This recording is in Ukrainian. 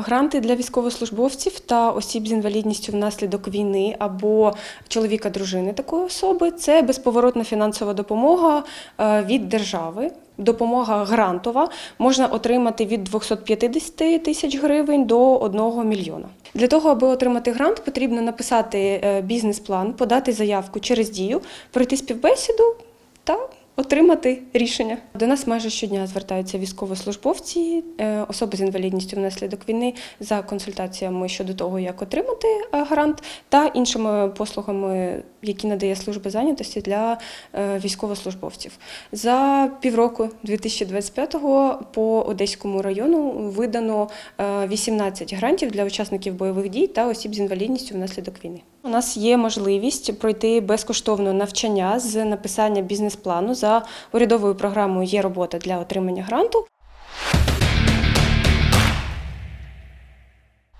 Гранти для військовослужбовців та осіб з інвалідністю внаслідок війни або чоловіка дружини такої особи це безповоротна фінансова допомога е, від держави. Допомога грантова можна отримати від 250 тисяч гривень до 1 мільйона. Для того, аби отримати грант, потрібно написати е, бізнес-план, подати заявку через дію, пройти співбесіду та отримати рішення. До нас майже щодня звертаються військовослужбовці, е, особи з інвалідністю внаслідок війни за консультаціями щодо того, як отримати е, грант, та іншими послугами, які надає служба зайнятості для е, військовослужбовців. За півроку 2025-го по Одеському району видано е, 18 грантів для учасників бойових дій та осіб з інвалідністю внаслідок війни. У нас є можливість пройти безкоштовне навчання з написання бізнес-плану за урядовою програмою Є робота для отримання гранту.